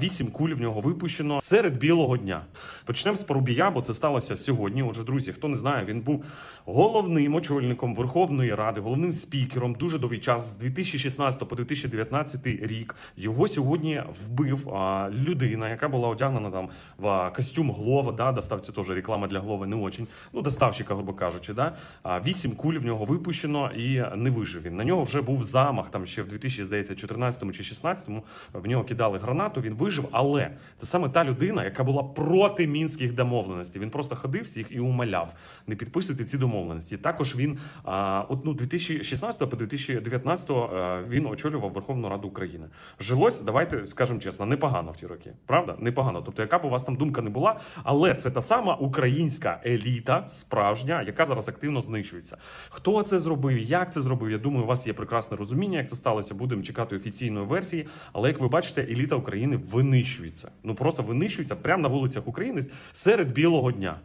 Вісім куль в нього випущено серед білого дня. Почнемо з Порубія, бо це сталося сьогодні. Отже, друзі, хто не знає, він був головним очільником Верховної Ради, головним спікером дуже довгий час з 2016 по 2019 рік. Його сьогодні вбив а, людина, яка була одягнена там в костюм Глова. Да, доставці теж реклама для Глови не очень. Ну, доставщика, грубо кажучи, да. А, Вісім куль в нього випущено і не вижив він. На нього вже був замах там ще в 2014 чи 16 в нього кидали гранату. Він вижив, але це саме та людина, яка була проти мінських домовленостей. Він просто ходив всіх і умоляв не підписуйте ці домовленості. Також він а, от ну 2016 по 2019 а, він очолював Верховну Раду України. Жилось, давайте скажемо чесно, непогано в ті роки. Правда? Непогано. Тобто, яка б у вас там думка не була, але це та сама українська еліта, справжня, яка зараз активно знищується. Хто це зробив? Як це зробив? Я думаю, у вас є прекрасне розуміння, як це сталося. Будемо чекати офіційної версії. Але як ви бачите, еліта України винищується. Ну просто винищується прямо на вулицях України серед білого дня.